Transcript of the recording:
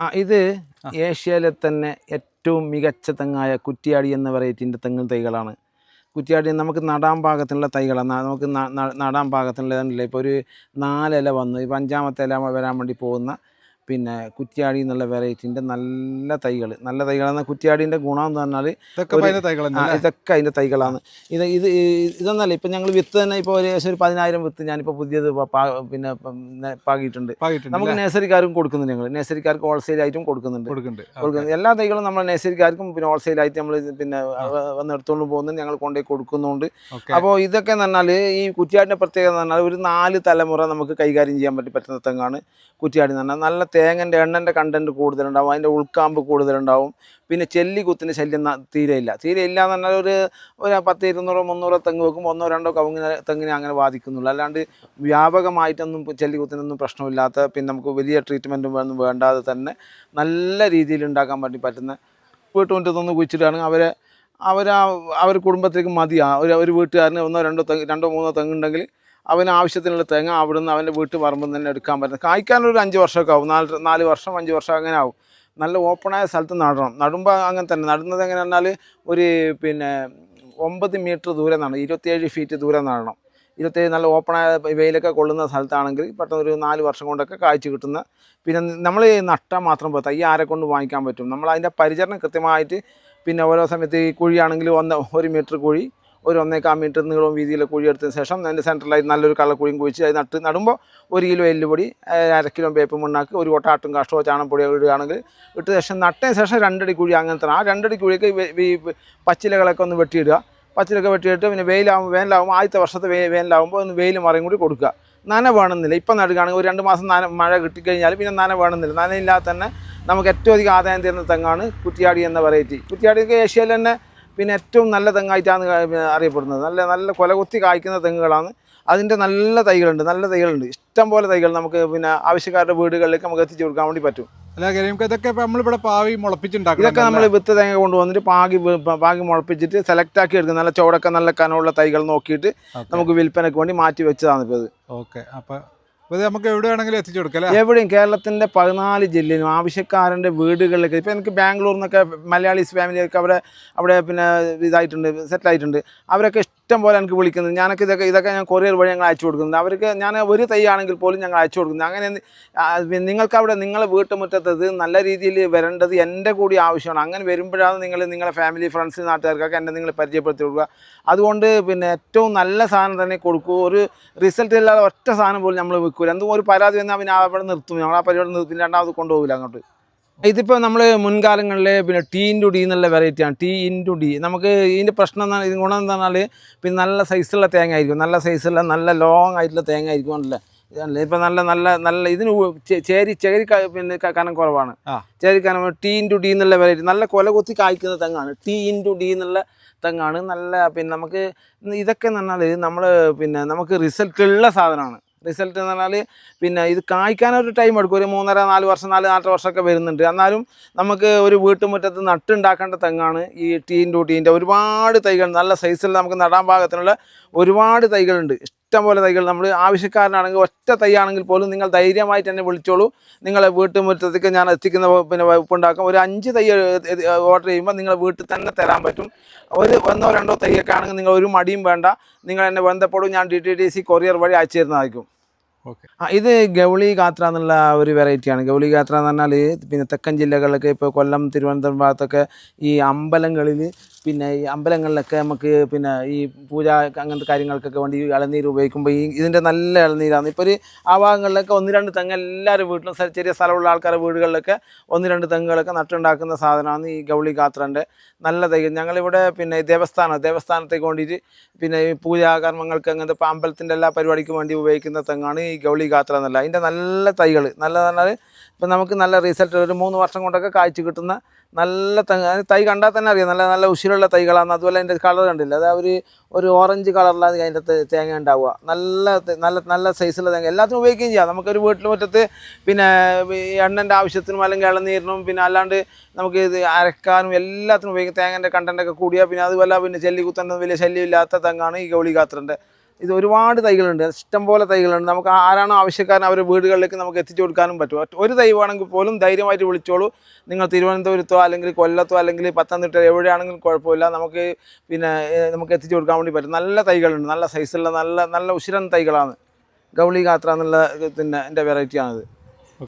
ആ ഇത് ഏഷ്യയിലെ തന്നെ ഏറ്റവും മികച്ച തെങ്ങായ കുറ്റിയാടി എന്ന വെറൈറ്റിന്റെ തെങ്ങ് തൈകളാണ്. കുറ്റിയാടി നമുക്ക് നടാൻ പാകത്തിനുള്ള തൈകളാണ്. നമുക്ക് നടാൻ പാകത്തിനുള്ള ഇപ്പോൾ ഒരു നാലില വന്നു. ഇപ്പം അഞ്ചാമത്തെ ഇല വരാൻ വേണ്ടി പോകുന്ന പിന്നെ കുറ്റിയാടി എന്നുള്ള വെറൈറ്റിന്റെ നല്ല തൈകൾ. നല്ല തൈകളാണ്. കുറ്റിയാടിന്റെ ഗുണം എന്ന് പറഞ്ഞാൽ ഇതൊക്കെ അതിന്റെ തൈകളാണ്. ഇത് ഇത് ഇതൊന്നല്ല ഇപ്പം ഞങ്ങൾ വിത്ത് തന്നെ ഇപ്പോൾ ഏകദേശം ഒരു പതിനായിരം വിത്ത് ഞാനിപ്പോൾ പുതിയത് പിന്നെ പാകിയിട്ടുണ്ട്. നമുക്ക് നേഴ്സറിക്കാർക്കും കൊടുക്കുന്നുണ്ട് ഞങ്ങൾ നേഴ്സറിക്കാർക്ക് ഹോൾസെയിൽ ആയിട്ടും കൊടുക്കുന്നുണ്ട്. കൊടുക്കുന്നുണ്ട്. എല്ലാ തൈകളും നമ്മൾ നേഴ്സറിക്കാർക്കും പിന്നെ ഹോൾസെയിൽ ആയിട്ട് നമ്മൾ പിന്നെ വന്ന് എടുത്തുകൊണ്ട് പോകുന്നത് ഞങ്ങൾ കൊണ്ടുപോയി കൊടുക്കുന്നുണ്ട്. അപ്പോൾ ഇതൊക്കെ എന്ന് പറഞ്ഞാൽ ഈ കുറ്റിയാടിന്റെ പ്രത്യേകത എന്ന് പറഞ്ഞാൽ ഒരു നാല് തലമുറ നമുക്ക് കൈകാര്യം ചെയ്യാൻ പറ്റി പറ്റുന്ന തെങ്ങാണ് കുറ്റിയാടി എന്ന് പറഞ്ഞാൽ. നല്ല തേങ്ങന്റെ എണ്ണന്റെ കണ്ടന്റ് കൂടുതലുണ്ടാവും അതിന്റെ ഉൾക്കാമ്പ് കൂടുതലുണ്ടാവും. പിന്നെ ചെല്ലി കുത്തിന്റെ ശല്യം തീരെയില്ല തീരെയില്ല എന്ന് പറഞ്ഞാൽ ഒരു ഒരു പത്ത് ഇരുന്നൂറോ മുന്നൂറോ തെങ്ങ് വെക്കുമ്പോൾ ഒന്നോ രണ്ടോ കവുങ്ങിന് തെങ്ങിനെ അങ്ങനെ ബാധിക്കുന്നുള്ളൂ. അല്ലാണ്ട് വ്യാപകമായിട്ടൊന്നും ഇപ്പൊ ചെല്ലി കുത്തിനൊന്നും പ്രശ്നമില്ലാത്ത പിന്നെ നമുക്ക് വലിയ ട്രീറ്റ്മെന്റും ഒന്നും വേണ്ടാതെ തന്നെ നല്ല രീതിയിൽ ഉണ്ടാക്കാൻ വേണ്ടി പറ്റുന്ന വീട്ടുമുറ്റത്തൊന്ന് കുഴിച്ചിട്ടാണെങ്കിൽ അവരെ അവർ അവർ കുടുംബത്തിലേക്ക് മതിയാ. ഒരു ഒരു വീട്ടുകാരന് ഒന്നോ രണ്ടോ തെങ്ങ് രണ്ടോ മൂന്നോ തെങ്ങുണ്ടെങ്കിൽ അവന് ആവശ്യത്തിനുള്ള തേങ്ങ അവിടുന്ന് അവന്റെ വീട്ടിൽ പറമ്പിൽ തന്നെ എടുക്കാൻ പറ്റും. കായ്ക്കാനൊരു അഞ്ച് വർഷമൊക്കെ ആവും. നാല് നാല് വർഷം അഞ്ച് വർഷം അങ്ങനെ ആവും. നല്ല ഓപ്പണായ സ്ഥലത്ത് നടണം. നടുമ്പോൾ അങ്ങനെ തന്നെ. നടുന്നത് എങ്ങനെ പറഞ്ഞാൽ ഒരു പിന്നെ ഒമ്പത് മീറ്റർ ദൂരം നടണം. ഇരുപത്തിയേഴ് ഫീറ്റ് ദൂരം നടണം. ഇരുപത്തേഴ് നല്ല ഓപ്പണായ വെയിലൊക്കെ കൊള്ളുന്ന സ്ഥലത്താണെങ്കിൽ പെട്ടെന്ന് ഒരു നാല് വർഷം കൊണ്ടൊക്കെ കാഴ്ച കിട്ടുന്ന പിന്നെ നമ്മൾ നട്ടാൽ മാത്രം പോരാ. തൈ ആരെ കൊണ്ട് വാങ്ങിക്കാൻ പറ്റും. നമ്മൾ അതിന്റെ പരിചരണം കൃത്യമായിട്ട് പിന്നെ ഓരോ സമയത്ത് ഈ കുഴിയാണെങ്കിൽ ഒന്ന് ഒരു മീറ്റർ കുഴി ഒരു ഒന്നേക്കാൽ മീറ്റർ നീളവും വീതിയിലെ കുഴി എടുത്തതിന് ശേഷം അതിന്റെ സെന്ററിലായി നല്ലൊരു കള്ളക്കുഴിയും കുഴിച്ച് അത് നട്ട് നടുമ്പോൾ ഒരു കിലോ എല്ലുപൊടി അര കിലോ വേപ്പ് മണ്ണാക്കി ഒരു കൊട്ട ആട്ടും കാഷ്ടമോ ചാണകപ്പൊടിയോ ഇടുകയാണെങ്കിൽ ഇട്ട ശേഷം നട്ടതിന് ശേഷം രണ്ടടി കുഴി അങ്ങനത്തെ ആ രണ്ടടി കുഴിക്ക് ഈ പച്ചിലകളൊക്കെ ഒന്ന് വെട്ടിയിടുക. പച്ചിലൊക്കെ വെട്ടിയിട്ട് പിന്നെ വെയിലാവും വേനലാവുമ്പോൾ ആദ്യത്തെ വർഷത്തെ വേ വേനലാവുമ്പോൾ ഒന്ന് വെയിൽ മറയും കൂടി കൊടുക്കുക. നന വേണമെന്നില്ല. ഇപ്പം നടുകയാണെങ്കിൽ ഒരു രണ്ട് മാസം നന മഴ കിട്ടിക്കഴിഞ്ഞാൽ പിന്നെ നന വേണമെന്നില്ല. നനയില്ലാതെ തന്നെ നമുക്ക് ഏറ്റവും അധികം ആദായം തരുന്ന തെങ്ങാണ് കുറ്റിയാടി എന്ന വെറൈറ്റി കുറ്റിയാടിയൊക്കെ ഏഷ്യയിൽ തന്നെ പിന്നെ ഏറ്റവും നല്ല തെങ്ങായിട്ടാണ് അറിയപ്പെടുന്നത്. നല്ല നല്ല കൊലകുത്തി കായ്ക്കുന്ന തെങ്ങുകളാണ്. അതിന്റെ നല്ല തൈകളുണ്ട് നല്ല തൈകളുണ്ട്. ഇഷ്ടം പോലെ തൈകൾ നമുക്ക് പിന്നെ ആവശ്യക്കാരുടെ വീടുകളിലേക്ക് നമുക്ക് എത്തിച്ചു കൊടുക്കാൻ വേണ്ടി പറ്റും. അല്ല ഇതൊക്കെ നമ്മളിവിടെ പാവി ഇതൊക്കെ നമ്മൾ വിത്ത് തേങ്ങ കൊണ്ടുവന്നിട്ട് പാകി പാകി മുളപ്പിച്ചിട്ട് സെലക്ട് ആക്കി എടുക്കും നല്ല ചോടൊക്കെ നല്ല കനമുള്ള തൈകൾ നോക്കിയിട്ട് നമുക്ക് വിൽപ്പനയ്ക്ക് വേണ്ടി മാറ്റി വെച്ചതാണ് ഇപ്പോൾ ഇത്. ഓക്കെ അപ്പൊ നമുക്ക് എവിടെ വേണമെങ്കിലും എത്തിച്ചു കൊടുക്കാം എവിടെയും കേരളത്തിന്റെ പതിനാല് ജില്ലയിലും ആവശ്യക്കാരന്റെ വീടുകളിലേക്ക് ഇപ്പൊ എനിക്ക് ബാംഗ്ലൂർ നിന്നൊക്കെ മലയാളീസ് ഫാമിലിയൊക്കെ അവിടെ അവിടെ പിന്നെ ഇതായിട്ടുണ്ട് സെറ്റിലായിട്ടുണ്ട് അവരൊക്കെ ഇഷ്ടം പോലെ എനിക്ക് വിളിക്കുന്നത്. ഞാനൊക്കെ ഇതൊക്കെ ഇതൊക്കെ ഞാൻ കൊറിയർ വഴി ഞങ്ങൾ അയച്ചു കൊടുക്കുന്നത്. അവർക്ക് ഞാൻ ഒരു തൈ ആണെങ്കിൽ പോലും ഞങ്ങൾ അയച്ചു കൊടുക്കുന്നത്. അങ്ങനെ നിങ്ങൾക്ക് അവിടെ നിങ്ങളെ വീട്ടുമുറ്റത്ത് ഇത് നല്ല രീതിയിൽ വരേണ്ടത് എന്റെ കൂടി ആവശ്യമാണ്. അങ്ങനെ വരുമ്പോഴാണ് നിങ്ങൾ നിങ്ങളെ ഫാമിലി ഫ്രണ്ട്സ് നാട്ടുകാർക്കൊക്കെ എന്നെ നിങ്ങൾ പരിചയപ്പെടുത്തി കൊടുക്കുക. അതുകൊണ്ട് പിന്നെ ഏറ്റവും നല്ല സാധനം തന്നെ കൊടുക്കൂ. ഒരു റിസൾട്ട് ഇല്ലാതെ ഒറ്റ സാധനം പോലും നമ്മൾ വിൽക്കൂല. എന്തും ഒരു പരാതി വന്നാൽ പിന്നെ അവിടെ നിർത്തും. ഞങ്ങൾ ആ പരിപാടി നിർത്തി രണ്ടാമത് കൊണ്ടുപോകില്ല അങ്ങോട്ട്. ഇതിപ്പോൾ നമ്മൾ മുൻകാലങ്ങളിൽ പിന്നെ ടീ ഇന്റു ഡി എന്നുള്ള വെറൈറ്റിയാണ് ടീ ഇന്റു ഡി നമുക്ക് ഇതിന്റെ പ്രശ്നം എന്താണ്? ഇതിന് ഗുണം എന്താ പറഞ്ഞാൽ പിന്നെ നല്ല സൈസുള്ള തേങ്ങ ആയിരിക്കും. നല്ല സൈസുള്ള നല്ല ലോങ് ആയിട്ടുള്ള തേങ്ങ ആയിരിക്കും ഇതല്ലേ ഇപ്പം നല്ല നല്ല നല്ല ഇതിന് ചേരി ചേരി പിന്നെ കനം കുറവാണ്. ചേരി കനം ടി ഇന്റു ഡി എന്നുള്ള വെറൈറ്റി നല്ല കൊല കൊത്തി കായ്ക്കുന്ന തെങ്ങാണ്. ടി ഇന്റു ഡി എന്നുള്ള തെങ്ങാണ്. നല്ല പിന്നെ നമുക്ക് ഇതൊക്കെ എന്ന് പറഞ്ഞാൽ നമ്മൾ പിന്നെ നമുക്ക് റിസൾട്ടുള്ള സാധനമാണ്. റിസൾട്ട് എന്ന് പറഞ്ഞാൽ പിന്നെ ഇത് കായ്ക്കാനൊരു ടൈം എടുക്കും. ഒരു മൂന്നര നാല് വർഷം നാല് നാല് വർഷമൊക്കെ വരുന്നുണ്ട്. എന്നാലും നമുക്ക് ഒരു വീട്ടുമുറ്റത്ത് നട്ടുണ്ടാക്കേണ്ട തെങ്ങാണ് ഈ ടീന്റെ ടീന്റെ ഒരുപാട് തൈകൾ നല്ല സൈസിൽ നമുക്ക് നടാൻ പാകത്തിനുള്ള ഒരുപാട് തൈകളുണ്ട്. ഇഷ്ടംപോലെ തൈകൾ നമ്മൾ ആവശ്യക്കാരനാണെങ്കിൽ ഒറ്റ തൈ ആണെങ്കിൽ പോലും നിങ്ങൾ ധൈര്യമായിട്ട് തന്നെ വിളിച്ചോളൂ. നിങ്ങളെ വീട്ടുമുറ്റത്തേക്ക് ഞാൻ എത്തിക്കുന്ന പിന്നെ വകുപ്പുണ്ടാക്കും. ഒരു അഞ്ച് തൈ ഓർഡർ ചെയ്യുമ്പോൾ നിങ്ങളെ വീട്ടിൽ തന്നെ തരാൻ പറ്റും. ഒരു ഒന്നോ രണ്ടോ തൈയൊക്കെ ആണെങ്കിൽ നിങ്ങൾ ഒരു മടിയും വേണ്ട. നിങ്ങൾ എന്നെ ബന്ധപ്പെടും. ഞാൻ D T D C courier വഴി അയച്ചു തരുന്നതായിരിക്കും. ഇത് ഗൗളി ഗാത്ര എന്നുള്ള ഒരു വെറൈറ്റിയാണ് ഗൗളി ഗാത്ര എന്ന് പറഞ്ഞാൽ പിന്നെ തെക്കൻ ജില്ലകളിലൊക്കെ ഇപ്പോൾ കൊല്ലം തിരുവനന്തപുരം ഭാഗത്തൊക്കെ ഈ അമ്പലങ്ങളിൽ പിന്നെ ഈ അമ്പലങ്ങളിലൊക്കെ നമുക്ക് പിന്നെ ഈ പൂജ അങ്ങനത്തെ കാര്യങ്ങൾക്കൊക്കെ വേണ്ടി ഈ ഇളനീര് ഉപയോഗിക്കുമ്പോൾ ഈ ഇതിന്റെ നല്ല ഇളനീരാണ്. ഇപ്പോൾ ഒരു ആ ഭാഗങ്ങളിലൊക്കെ ഒന്ന് രണ്ട് തെങ്ങ് എല്ലാവരും വീട്ടിലും ചെറിയ സ്ഥലമുള്ള ആൾക്കാരുടെ വീടുകളിലൊക്കെ ഒന്ന് രണ്ട് തെങ്ങുകളൊക്കെ നട്ടുണ്ടാക്കുന്ന സാധനമാണ് ഈ ഗൗളി ഗാത്രന്റെ നല്ല തൈ ഞങ്ങളിവിടെ പിന്നെ ദേവസ്ഥാനം ദേവസ്ഥാനത്തേക്ക് വേണ്ടിയിട്ട് പിന്നെ ഈ പൂജാകർമ്മങ്ങൾക്ക് അങ്ങനത്തെ അമ്പലത്തിന്റെ എല്ലാ പരിപാടിക്കും വേണ്ടി ഉപയോഗിക്കുന്ന തെങ്ങാണ് ഈ ഗൗളി ഗാത്ര എന്നല്ല. അതിന്റെ നല്ല തൈകൾ നല്ല പറഞ്ഞാൽ ഇപ്പം നമുക്ക് നല്ല റിസൾട്ട് ഒരു മൂന്ന് വർഷം കൊണ്ടൊക്കെ കാഴ്ച കിട്ടുന്ന നല്ല തൈ കണ്ടാൽ തന്നെ അറിയാം. നല്ല നല്ല ഉശിരുള്ള തൈകളാണ്. അതുപോലെ അതിന്റെ കളർ കണ്ടില്ല? അത് ഒരു ഒരു ഓറഞ്ച് കളറിലാണ് അതിന്റെ തേങ്ങ ഉണ്ടാവുക. നല്ല നല്ല നല്ല സൈസുള്ള തേങ്ങ. എല്ലാത്തിനും ഉപയോഗിക്കുകയും ചെയ്യാം. നമുക്കൊരു വീട്ടിൽ മുറ്റത്ത് പിന്നെ ഈ എണ്ണന്റെ ആവശ്യത്തിനും അല്ലെങ്കിൽ ഇളനീരിനും പിന്നെ അല്ലാണ്ട് നമുക്ക് ഇത് അരക്കാനും എല്ലാത്തിനും ഉപയോഗിക്കും. തേങ്ങന്റെ കണ്ടന്റൊക്കെ കൂടിയാൽ പിന്നെ അതുപോലെ പിന്നെ ചെല്ലി കുത്തന്റെ വലിയ ശല്യമില്ലാത്ത തെങ്ങാണ് ഈ ഗൗളി ഗാത്രന്റെ. ഇത് ഒരുപാട് തൈകളുണ്ട്. ഇഷ്ടംപോലെ തൈകളുണ്ട്. നമുക്ക് ആരാണോ ആവശ്യക്കാരൻ അവരുടെ വീടുകളിലേക്ക് നമുക്ക് എത്തിച്ചു കൊടുക്കാനും പറ്റും. ഒരു തൈ വേണമെങ്കിൽ പോലും ധൈര്യമായിട്ട് വിളിച്ചോളൂ. നിങ്ങൾ തിരുവനന്തപുരത്തോ അല്ലെങ്കിൽ കൊല്ലത്തോ അല്ലെങ്കിൽ പത്തനംതിട്ട എവിടെയാണെങ്കിലും കുഴപ്പമില്ല. നമുക്ക് പിന്നെ നമുക്ക് എത്തിച്ചു കൊടുക്കാൻ വേണ്ടി പറ്റും. നല്ല തൈകളുണ്ട്. നല്ല സൈസുള്ള നല്ല നല്ല ഉശിരൻ തൈകളാണ്. ഗൗളി ഗാത്ര എന്നുള്ള പിന്നെ എന്റെ വെറൈറ്റിയാണിത്